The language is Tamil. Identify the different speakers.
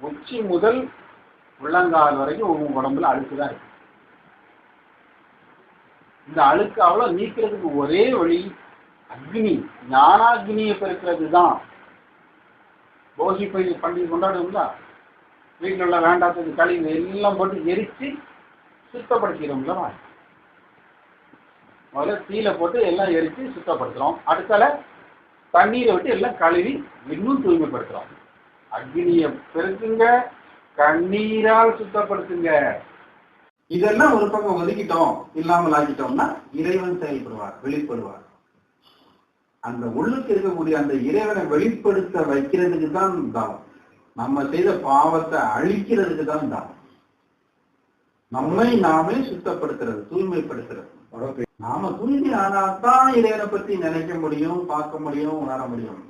Speaker 1: உச்சி முதல் உள்ளங்கால் வரைக்கும் உங்க உடம்புல அழுக்கு தான் இருக்கு. இந்த அழுக்கு அவ்வளவு நீக்கிறதுக்கு ஒரே வழி அக்னி. ஞானாக்னியை பெருக்கிறது தான். போகி பயிர் பண்டிகை கொண்டாடுவோம்ல வீட்டில் உள்ள வேண்டாத்தது கழிவு எல்லாம் போட்டு எரிச்சு சுத்தப்படுத்திடும்ல முதல்ல தீயில போட்டு எல்லாம் எரிச்சு சுத்தப்படுத்துறோம். அடுத்தால தண்ணீரை விட்டு எல்லாம் கழுவி இன்னும் தூய்மைப்படுத்துறோம். அக்னியை பெருக்குங்க கண்ணீரால் சுத்தப்படுத்துங்க. இதெல்லாம் ஒரு பக்கம் ஒதுக்கிட்டோம் இல்லாமல் ஆக்கிட்டோம்னா இறைவன் செயல்படுவார் வெளிப்படுவார். அந்த உள்ளுக்கு இருக்கக்கூடிய அந்த இறைவனை வெளிப்படுத்த வைக்கிறதுக்கு தான் தவம். நம்ம செய்த பாவத்தை அழிக்கிறதுக்கு தான் தவம். நம்மை நாமே சுத்தப்படுத்துறது தூய்மைப்படுத்துறது. நாம தூய்மை ஆனாதான் இறைவனை பத்தி நினைக்க முடியும் பார்க்க முடியும் உணர முடியும்.